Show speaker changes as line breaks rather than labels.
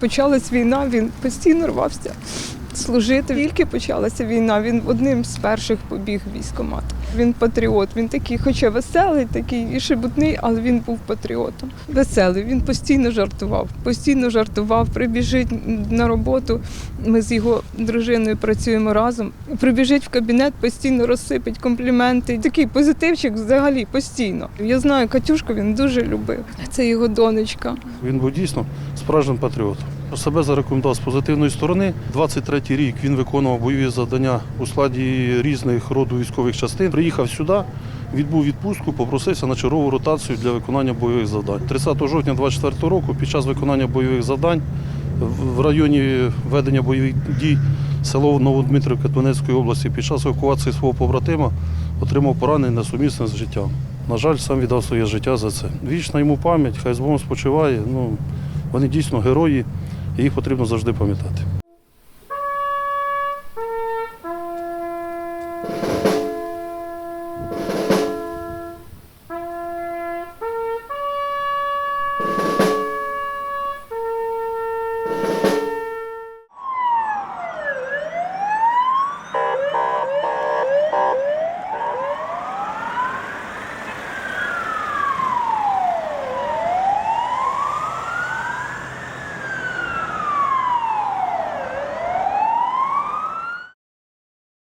Почалась війна, він постійно рвався служити. Тільки почалася війна, він одним з перших побіг військкомат. Він патріот. Він такий, хоча веселий, такий і шебутний, але він був патріотом. Веселий. Він постійно жартував, постійно жартував. Прибіжить на роботу. Ми з його дружиною працюємо разом. Прибіжить в кабінет, постійно розсипить компліменти. Такий позитивчик взагалі постійно. Я знаю, Катюшку він дуже любив. Це його донечка.
Він був дійсно справжнім патріотом. Себе зарекомендував з позитивної сторони. 23-й рік він виконував бойові завдання у складі різних роду військових частин. Приїхав сюди, відбув відпустку, попросився на чергову ротацію для виконання бойових завдань. 30 жовтня 24 року, під час виконання бойових завдань в районі ведення бойових дій село Новодмитрівка Донецької області під час евакуації свого побратима отримав поранення несумісне з життям. На жаль, сам віддав своє життя за це. Вічна йому пам'ять, хай з Богом спочиває. Ну, вони дійсно герої, і їх потрібно завжди пам'ятати.